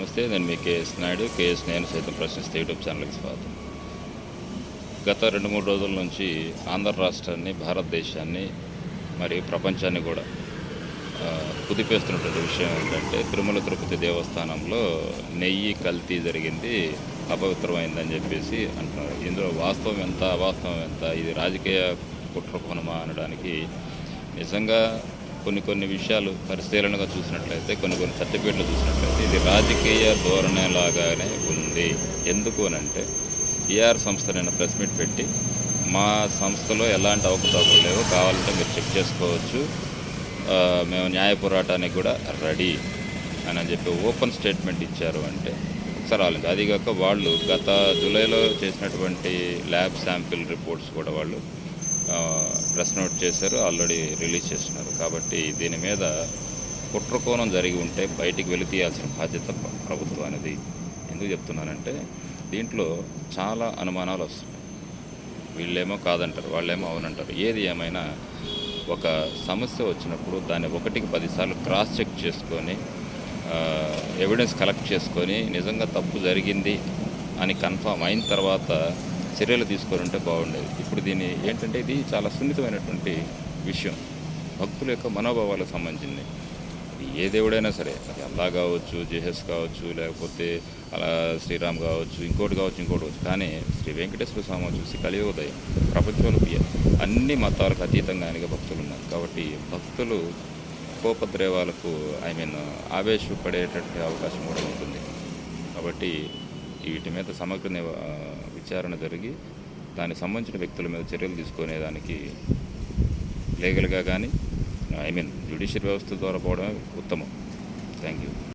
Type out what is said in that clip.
నమస్తే నేను మీ KS Naidu. KS నేను సైతం ప్రశ్నిస్తే యూట్యూబ్ ఛానల్కి స్వాగతం. గత రెండు మూడు రోజుల నుంచి ఆంధ్ర రాష్ట్రాన్ని భారతదేశాన్ని మరియు ప్రపంచాన్ని కూడా కుదిపేస్తున్నటువంటి విషయం ఏంటంటే తిరుమల తిరుపతి దేవస్థానంలో నెయ్యి కల్తీ జరిగింది అపవిత్రమైందని చెప్పేసి అంటున్నారు. ఇందులో వాస్తవం ఎంత అవాస్తవం ఎంత? ఇది రాజకీయ కుట్రకోణమా? అనడానికి నిజంగా కొన్ని కొన్ని విషయాలు పరిశీలనగా చూసినట్లయితే కొన్ని కొన్ని సర్టిఫికేట్లు చూసినట్లయితే ఇది రాజకీయ ధోరణి లాగానే ఉంది. ఎందుకు అని అంటే ఈఆర్ సంస్థ నేను ప్రెస్ మీట్ పెట్టి మా సంస్థలో ఎలాంటి అవకతవకలు లేవు కావాలంటే మీరు చెక్ చేసుకోవచ్చు. మేము న్యాయ పోరాటానికి కూడా రెడీ అని అని చెప్పి ఓపెన్ స్టేట్మెంట్ ఇచ్చారు అంటే ఒకసారి ఆలోచించి. అదిగాక వాళ్ళు గత జూలైలో చేసినటువంటి ల్యాబ్ శాంపిల్ రిపోర్ట్స్ కూడా వాళ్ళు ప్రెస్ నోట్ చేశారు ఆల్రెడీ రిలీజ్ చేస్తున్నారు. కాబట్టి దీని మీద కుట్రకోణం జరిగి ఉంటే బయటికి వెళ్ళి తీయాల్సిన బాధ్యత ప్రభుత్వం ప్రభుత్వానిది ఎందుకు చెప్తున్నానంటే దీంట్లో చాలా అనుమానాలు వస్తున్నాయి. వీళ్ళేమో కాదంటారు వాళ్ళేమో అవునంటారు. ఏది ఏమైనా ఒక సమస్య వచ్చినప్పుడు దాన్ని ఒకటికి పదిసార్లు క్రాస్ చెక్ చేసుకొని ఎవిడెన్స్ కలెక్ట్ చేసుకొని నిజంగా తప్పు జరిగింది అని కన్ఫామ్ అయిన తర్వాత చర్యలు తీసుకొని ఉంటే బాగుండేది. ఇప్పుడు దీన్ని ఏంటంటే ఇది చాలా సున్నితమైనటువంటి విషయం. భక్తుల యొక్క మనోభావాలకు సంబంధించింది. ఏ దేవుడైనా సరే అది అల్లా కావచ్చు జేహెస్ కావచ్చు లేకపోతే అలా శ్రీరామ్ కావచ్చు ఇంకోటి కావచ్చు ఇంకోటి కావచ్చు. కానీ శ్రీ వెంకటేశ్వర స్వామి చూసి కలియుగోదయం ప్రపంచంలో అన్ని మతాలకు అతీతంగా ఆయనకి భక్తులు ఉన్నారు. కాబట్టి భక్తులు కోపద్రేవాలకు ఐ మీన్ ఆవేశపడేటటువంటి అవకాశం కూడా ఉంటుంది. కాబట్టి వీటి మీద సమగ్ర విచారణ జరిగి దానికి సంబంధించిన వ్యక్తుల మీద చర్యలు తీసుకునేదానికి లీగల్గా కానీ ఐ మీన్ జ్యుడిషియల్ వ్యవస్థ ద్వారా పోవడమే ఉత్తమం. Thank you